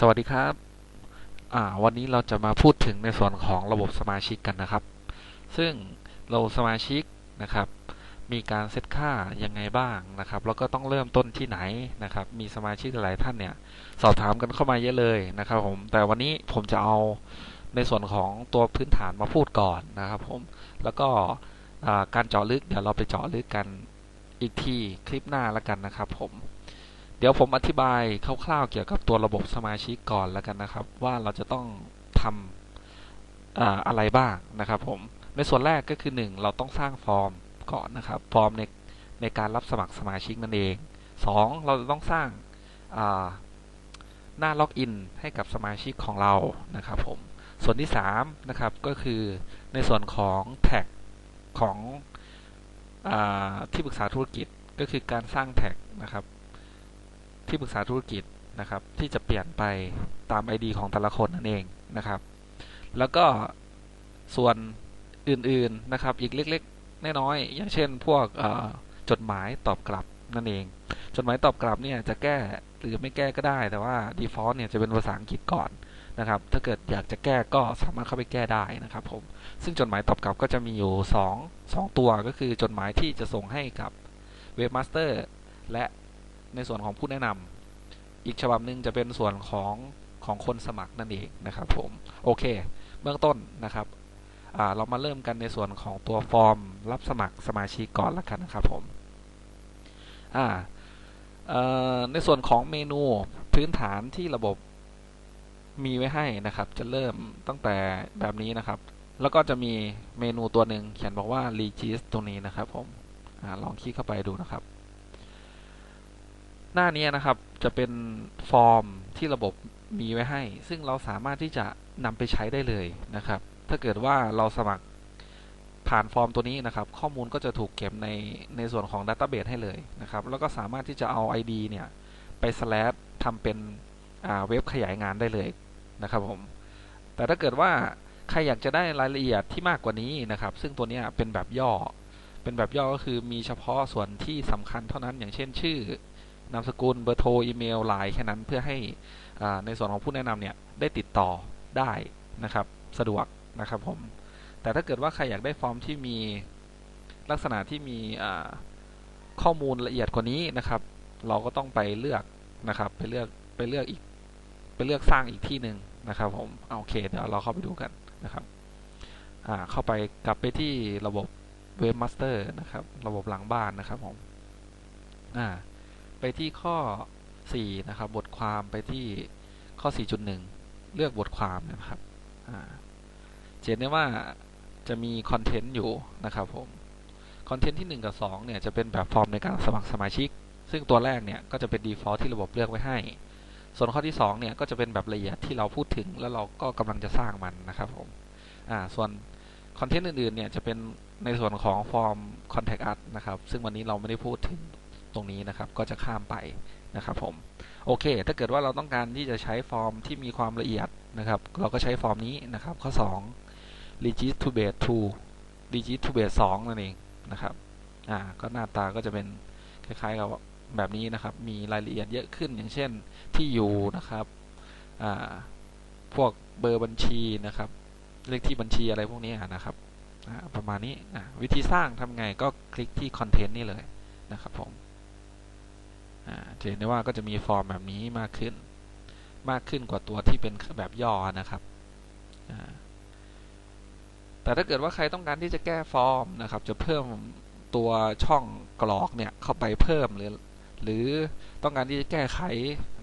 สวัสดีครับวันนี้เราจะมาพูดถึงในส่วนของระบบสมาชิกกันนะครับ ซึ่งระบบสมาชิกนะครับ มีการเซตค่ายังไงบ้างนะครับ แล้วก็ต้องเริ่มต้นที่ไหนนะครับ มีสมาชิกหลายท่านเนี่ย สอบถามกันเข้ามาเยอะเลยนะครับผม แต่วันนี้ผมจะเอาในส่วนของตัวพื้นฐานมาพูดก่อนนะครับผม แล้วก็การเจาะลึกเดี๋ยวเราไปเจาะลึกกันอีกทีคลิปหน้าแล้วกันนะครับผม เดี๋ยวผมอธิบายคร่าวๆเกี่ยวกับตัวระบบสมาชิกก่อนแล้วกันนะครับ ว่าเราจะต้องทำอาอะไรบ้างนะครับผมในส่วนแรกก็คือ 1 เราต้องสร้างฟอร์มก่อนนะครับ ฟอร์มในในการรับสมัครสมาชิกนั่นเอง 2 เราจะต้องสร้างหน้าล็อกอินให้กับสมาชิกของเรานะครับผมส่วนที่3นะครับก็คือในส่วนของแท็กของอที่ปรึกษาธุรกิจก็คือการสร้างแท็กนะครับ ที่ปรึกษาธุรกิจนะครับ ที่จะเปลี่ยนไปตาม ID ของแต่ละคนนั่นเองนะครับ แล้วก็ส่วนอื่นๆนะครับ อีกเล็กๆน้อยๆอย่างเช่น พวกจดหมายตอบกลับนั่นเอง จดหมายตอบกลับเนี่ยจะแก้หรือไม่แก้ก็ได้ แต่ว่า default เนี่ยจะเป็นภาษาอังกฤษก่อนนะครับ ถ้าเกิดอยากจะแก้ก็สามารถเข้าไปแก้ได้นะครับผม ซึ่งจดหมายตอบกลับก็จะมีอยู่ 2 2 ตัวก็คือจดหมายที่จะส่งให้กับเว็บมาสเตอร์และ ในส่วนของผู้แนะนำอีกฉบับหนึ่งจะเป็นส่วนของของคนสมัครนั่นเองนะครับผมโอเค เบื้องต้นนะครับเรามาเริ่มกันในส่วนของตัวฟอร์ม รับสมัครสมาชิกก่อนละกันนะครับผมในส่วนของเมนูพื้นฐานที่ระบบมีไว้ให้นะครับ จะเริ่มตั้งแต่แบบนี้นะครับ แล้วก็จะมีเมนูตัวหนึ่งเขียนบอกว่า regist ตรงนี้นะครับผมอลองคลิกเข้าไปดูนะครับ หน้านี้นะครับจะเป็นฟอร์มที่ระบบมีไว้ให้ ซึ่งเราสามารถที่จะนำไปใช้ได้เลยนะครับ ถ้าเกิดว่าเราสมัครผ่านฟอร์มตัวนี้นะครับ ข้อมูลก็จะถูกเก็บในในส่วนของ Database ให้เลยนะครับ แล้วก็สามารถที่จะเอา ID เนี่ย ไป slash ทำเป็นเว็บขยายงานได้เลยนะครับผม แต่ถ้าเกิดว่าใครอยากจะได้รายละเอียดที่มากกว่านี้นะครับ ซึ่งตัวนี้เป็นแบบย่อ เป็นแบบย่อก็คือมีเฉพาะส่วนที่สำคัญเท่านั้น อย่างเช่นชื่อ นามสกุลเบอร์โทรอีเมลไลน์แค่นั้นเพื่อให้ในส่วนของผู้แนะนำเนี่ยได้ติดต่อได้นะครับสะดวกนะครับผมแต่ถ้าเกิดว่าใครอยากได้ฟอร์มที่มีลักษณะที่มีข้อมูลละเอียดกว่านี้นะครับ เราก็ต้องไปเลือกนะครับไปเลือกไปเลือกอีกไปเลือกสร้างอีกที่หนึ่งนะครับผมโอเคเดี๋ยวเราเข้าไปดูกันนะครับเข้าไปกลับไปที่ระบบเว็บมาสเตอร์นะครับ ระบบหลังบ้านนะครับผมอ่า ไปที่ข้อ 4 นะครับ บทความไปที่ข้อ 4.1 เลือกบทความนะครับเห็นได้ว่าจะมีคอนเทนต์อยู่นะครับผมคอนเทนต์ที่ 1 กับ 2 เนี่ย จะเป็นแบบฟอร์มในการสมัครสมาชิก ซึ่งตัวแรกเนี่ย ก็จะเป็น default ที่ระบบเลือกไว้ให้ ส่วนข้อที่ 2 เนี่ย ก็จะเป็นแบบละเอียดที่เราพูดถึงแล้วเราก็กำลังจะสร้างมันนะครับผมอ่าส่วนคอนเทนต์อื่นๆ เนี่ย จะเป็นในส่วนของฟอร์ม contact us นะครับ ซึ่งวันนี้เราไม่ได้พูดถึง ตรงนี้นะครับ ก็จะข้ามไปนะครับผมโอเค ถ้าเกิดว่าเราต้องการที่จะใช้ฟอร์มที่มีความละเอียดนะครับ เราก็ใช้ฟอร์มนี้นะครับ ข้อ 2 regis to base 2 regis to base 2นั่นเองนะครับอ่าก็หน้าตาก็จะเป็นคล้ายๆกับแบบนี้นะครับ มีรายละเอียดเยอะขึ้นอย่างเช่นที่อยู่นะครับอ่าพวกเบอร์บัญชีนะครับ เลขที่บัญชีอะไรพวกนี้นะครับประมาณนี้วิธีสร้างทำไงก็คลิกที่คอนเทนต์นี่เลยนะครับผม จะเห็นได้ว่าก็จะมีฟอร์มแบบนี้มากขึ้น มากขึ้นกว่าตัวที่เป็นแบบย่อนะครับ แต่ถ้าเกิดว่าใครต้องการที่จะแก้ฟอร์มนะครับ จะเพิ่มตัวช่องกรอกเนี่ยเข้าไปเพิ่มหรือหรือต้องการที่จะแก้ไข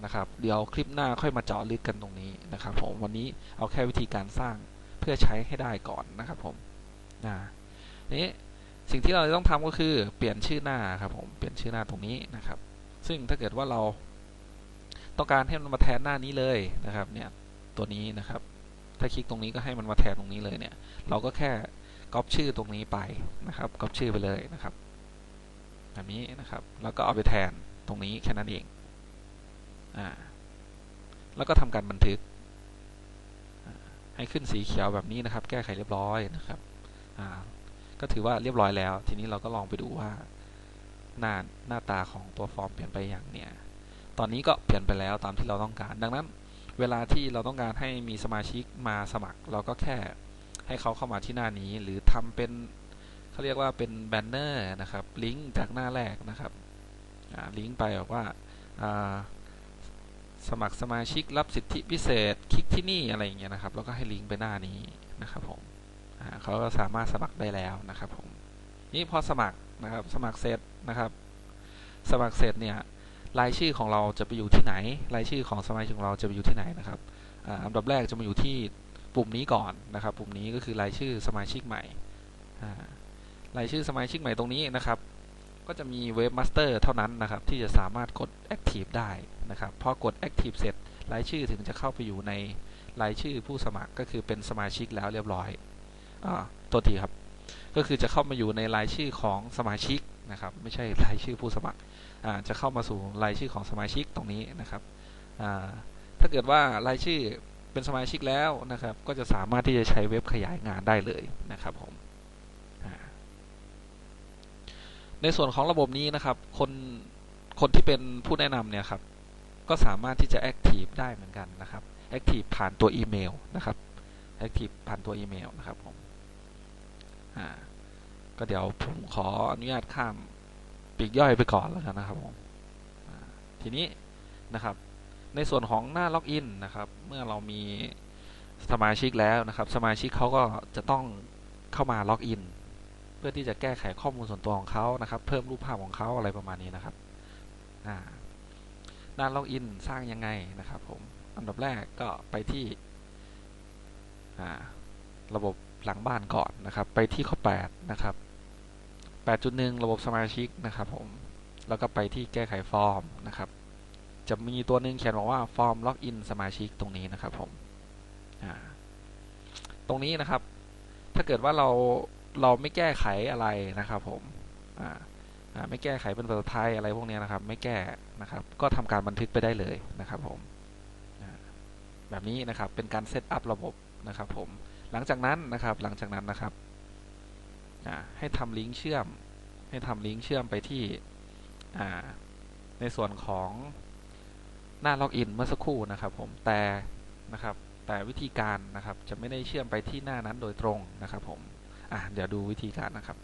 นะครับ เดี๋ยวคลิปหน้าค่อยมาเจาะลึกกันตรงนี้นะครับ ผมวันนี้เอาแค่วิธีการสร้างเพื่อใช้ให้ได้ก่อนนะครับผมนี้สิ่งที่เราต้องทำก็คือเปลี่ยนชื่อหน้าครับผมเปลี่ยนชื่อหน้าตรงนี้นะครับ ซึ่งถ้าเกิดว่าเราต้องการให้มันมาแทนหน้านี้เลยนะครับเนี่ยตัวนี้นะครับ ถ้าคลิกตรงนี้ก็ให้มันมาแทนตรงนี้เลยเนี่ย เราก็แค่ก๊อปชื่อตรงนี้ไปนะครับก๊อปชื่อไปเลยนะครับแบบนี้นะครับ แล้วก็เอาไปแทนตรงนี้แค่นั้นเองอ่าแล้วก็ทำการบันทึก ให้ขึ้นสีเขียวแบบนี้นะครับ แก้ไขเรียบร้อยนะครับอ่าก็ถือว่าเรียบร้อยแล้ว ทีนี้เราก็ลองไปดูว่า หน้าหน้าตาของตัวฟอร์มเปลี่ยนไปอย่างเนี้ยตอนนี้ก็เปลี่ยนไปแล้วตามที่เราต้องการ ดังนั้น เวลาที่เราต้องการให้มีสมาชิกมาสมัคร เราก็แค่ให้เขาเข้ามาที่หน้านี้ หรือทำเป็นเขาเรียกว่าเป็นแบนเนอร์นะครับ ลิงก์จากหน้าแรกนะครับลิงก์ไปบอกว่าสมัครสมาชิกรับสิทธิพิเศษ คลิกที่นี่อะไรอย่างเงี้ยนะครับ แล้วก็ให้ลิงก์ไปหน้านี้นะครับผมเขาก็สามารถสมัครได้แล้วนะครับผม นี่พอสมัคร นะครับ สมัครเสร็จนะครับ สมัครเสร็จเนี่ยรายชื่อของเราจะไปอยู่ที่ไหน รายชื่อของสมาชิกของเราจะไปอยู่ที่ไหนนะครับอันดับแรกจะมาอยู่ที่ปุ่มนี้ก่อนนะครับ ปุ่มนี้ก็คือรายชื่อสมาชิกใหม่รายชื่อสมาชิกใหม่ตรงนี้นะครับ ก็จะมีเว็บมาสเตอร์เท่านั้นนะครับ ที่จะสามารถกด Active ได้นะครับ พอกด Active เสร็จรายชื่อถึงจะเข้าไปอยู่ในรายชื่อผู้สมัครก็คือเป็นสมาชิกแล้วเรียบร้อยอตัวทีครับ ก็คือจะเข้ามาอยู่ในรายชื่อของสมาชิกนะครับ ไม่ใช่รายชื่อผู้สมัครจะเข้ามาสู่รายชื่อของสมาชิกตรงนี้นะครับถ้าเกิดว่ารายชื่อเป็นสมาชิกแล้วนะครับ ก็จะสามารถที่จะใช้เว็บขยายงานได้เลยนะครับผมในส่วนของระบบนี้นะครับคนคนที่เป็นผู้แนะนำเนี่ยครับก็สามารถที่จะแอคทีฟได้เหมือนกันนะครับแอคทีฟผ่านตัวอีเมลนะครับแอคทีฟผ่านตัวอีเมลนะครับผม อ่าก็เดี๋ยวผมขออนุญาตข้ามปีกย่อยไปก่อนแล้วกันนะครับผมทีนี้นะครับ ในส่วนของหน้าล็อกอินนะครับ เมื่อเรามีสมาชิกแล้วนะครับ สมาชิกเขาก็จะต้องเข้ามาล็อกอินเพื่อที่จะแก้ไขข้อมูลส่วนตัวของเขานะครับ เพิ่มรูปภาพของเขาอะไรประมาณนี้นะครับหน้าล็อกอินสร้างยังไงนะครับ ผมอันดับแรกก็ไปที่ระบบ หลังบ้านก่อนนะครับ ไปที่ข้อ 8 นะครับ 8.1 ระบบสมาชิกนะครับผม แล้วก็ไปที่แก้ไขฟอร์มนะครับ จะมีตัวหนึ่งเขียนบอกว่าฟอร์มล็อกอินสมาชิกตรงนี้นะครับผม ตรงนี้นะครับ ถ้าเกิดว่าเราเราไม่แก้ไขอะไรนะครับผมไม่แก้ไขเป็นภาษาไทยอะไรพวกนี้นะครับ ไม่แก้นะครับ ก็ทำการบันทึกไปได้เลยนะครับผมแบบนี้นะครับเป็นการเซตอัพระบบนะครับผม ลังจากนั้นนะครับหลังจากนั้นนะครับให้ทำลิงก์เชื่อม ให้ทำลิงก์เชื่อมไปที่ในส่วนของหน้าล็อกอินเมื่อสักครู่นะครับ ผมแต่นะครับ แต่วิธีการนะครับจะไม่ได้เชื่อมไปที่หน้านั้นโดยตรงนะครับ ผมอะเดี๋ยวดูวิธีการนะครับ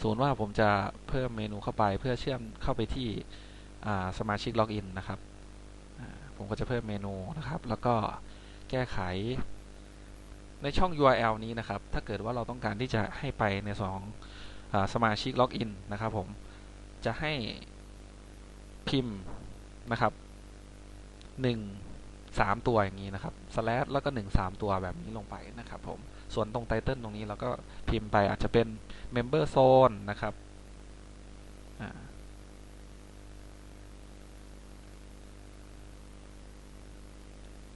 สมมติว่าผมจะเพิ่มเมนูเข้าไปเพื่อเชื่อมเข้าไปที่สมาชิกล็อกอินนะครับผมก็จะเพิ่มเมนูนะครับ แล้วก็แก้ไข ในช่อง URL นี้นะครับ ถ้าเกิดว่าเราต้องการที่จะให้ไปในสองสมาชิกล็อกอินนะครับผม จะให้พิมพ์นะครับหนึ่งสามตัวอย่างนี้นะครับสแลชแล้วก็หนึ่งสามตัวแบบนี้ลงไปนะครับผม ส่วนตรงไตเติลตรงนี้เราก็พิมพ์ไปอาจจะเป็น Member Zone นะครับ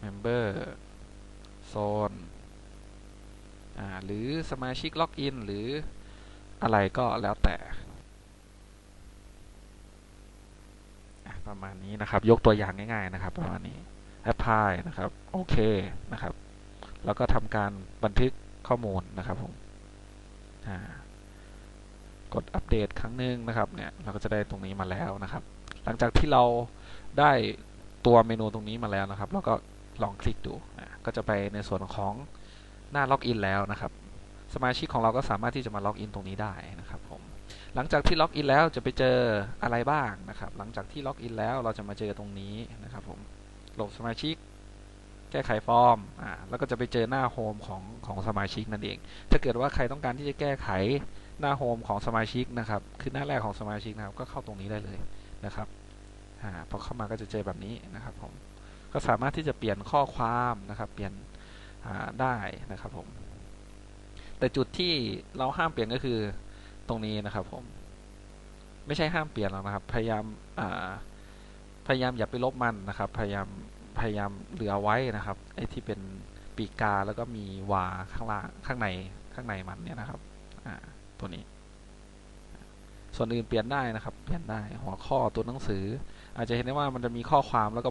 Member Zone หรือสมาชิกล็อกอินหรืออะไรก็แล้วแต่ประมาณนี้นะครับ ยกตัวอย่างง่าย ๆ นะครับ ประมาณนี้ Apply นะครับ โอเคนะครับ แล้วก็ทำการบันทึกข้อมูลนะครับผมกดอัปเดตครั้งหนึ่งนะครับ เนี่ยเราก็จะได้ตรงนี้มาแล้วนะครับ หลังจากที่เราได้ตัวเมนูตรงนี้มาแล้วนะครับ เราก็ลองคลิกดู ก็จะไปในส่วนของ หน้าล็อกอินแล้วนะครับ สมาชิกของเราก็สามารถที่จะมาล็อกอินตรงนี้ได้นะครับผม หลังจากที่ล็อกอินแล้วจะไปเจออะไรบ้างนะครับ หลังจากที่ล็อกอินแล้วเราจะมาเจอตรงนี้นะครับผมโหลดสมาชิก แก้ไขฟอร์มอ่าแล้วก็จะไปเจอหน้าโฮมของของสมาชิกนั่นเอง ถ้าเกิดว่าใครต้องการที่จะแก้ไขหน้าโฮมของสมาชิกนะครับ คือหน้าแรกของสมาชิกนะครับ ก็เข้าตรงนี้ได้เลยนะครับอ่าพอเข้ามาก็จะเจอแบบนี้นะครับผม ก็สามารถที่จะเปลี่ยนข้อความนะครับ เปลี่ยน ได้นะครับผมแต่จุดที่เราห้ามเปลี่ยนก็คือตรงนี้นะครับผมไม่ใช่ห้ามเปลี่ยนหรอกนะครับ พยายามพยายามอย่าไปลบมันนะครับ พยายามพยายามเหลือไว้นะครับไอ้ที่เป็นปีกาแล้วก็มีวาข้างล่างข้างในข้างในมันเนี่ยนะครับตัวนี้ ส่วนอื่นเปลี่ยนได้นะครับ เปลี่ยนได้หัวข้อตัวหนังสือ อาจจะเห็นได้ว่ามันจะมีข้อความแล้วก็